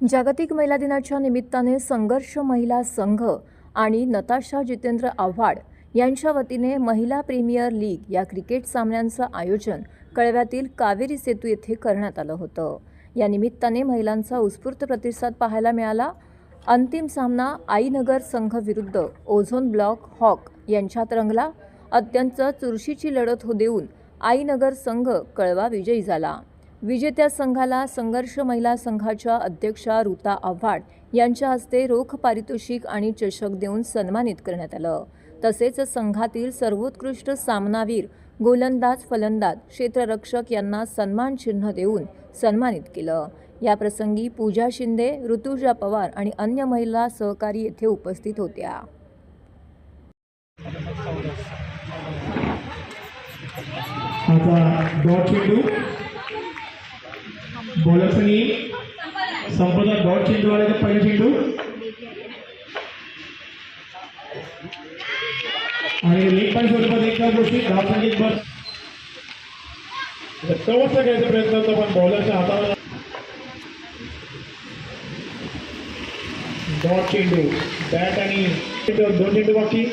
जागतिक महिला दिनाच्या निमित्ताने संघर्ष महिला संघ आणि नताशा जितेंद्र आव्हाड यांच्या वतीने महिला प्रीमियर लीग या क्रिकेट सामन्यांचं आयोजन कळव्यातील कावेरी सेतू येथे करण्यात आलं होतं. या निमित्ताने महिलांचा उत्स्फूर्त प्रतिसाद पाहायला मिळाला. अंतिम सामना आईनगर संघ विरुद्ध ओझोन ब्लॉक हॉक यांच्यात रंगला. अत्यंत चुरशीची लढत हो देऊन आईनगर संघ कळवा विजयी झाला. विजेत्या संघाला संघर्ष महिला संघाच्या अध्यक्षा ऋता आव्हाड यांच्या हस्ते रोख पारितोषिक आणि चषक देऊन सन्मानित करण्यात आलं. तसेच संघातील सर्वोत्कृष्ट सामनावीर गोलंदाज फलंदाज क्षेत्ररक्षक यांना सन्मान चिन्ह देऊन सन्मानित केलं. या प्रसंगी पूजा शिंदे ऋतुजा पवार आणि अन्य महिला सहकारी येथे उपस्थित होत्या. आता बॉलरचं नियम संपदा डॉट चेंडू आले तर पहिला चेंडू. आणि लेग पॉईंट स्वरूपात एका गोष्टी धावसंख्येत बस. कवच घ्यायचा प्रयत्न होता पण बॉलरच्या हाताला डॉट चेंडू. बॅट आणि दोन चेंडू बाकी.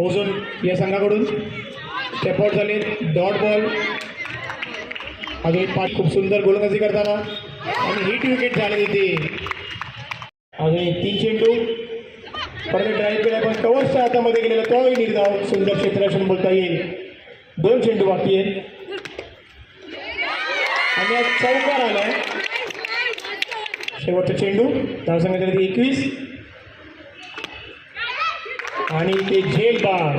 ओझोन या संघाकडून स्टेपआउट झाले डॉट बॉल अजून एक पाच खूप सुंदर गोलंदाजी करताना. आणि हिट विकेट झाले तिथे. अजून एक तीन चेंडू. परत ड्राईव्ह केला पण कवचच्या हातामध्ये गेलेला तोही निर्धाव सुंदर क्षेत्ररक्षण बोलता येईल. दोन चेंडू बाकी आहेत. आणि आज चौकार आलाय शेवटचा चेंडू. धावसंघाच्या एकवीस. आणि ते झेलदार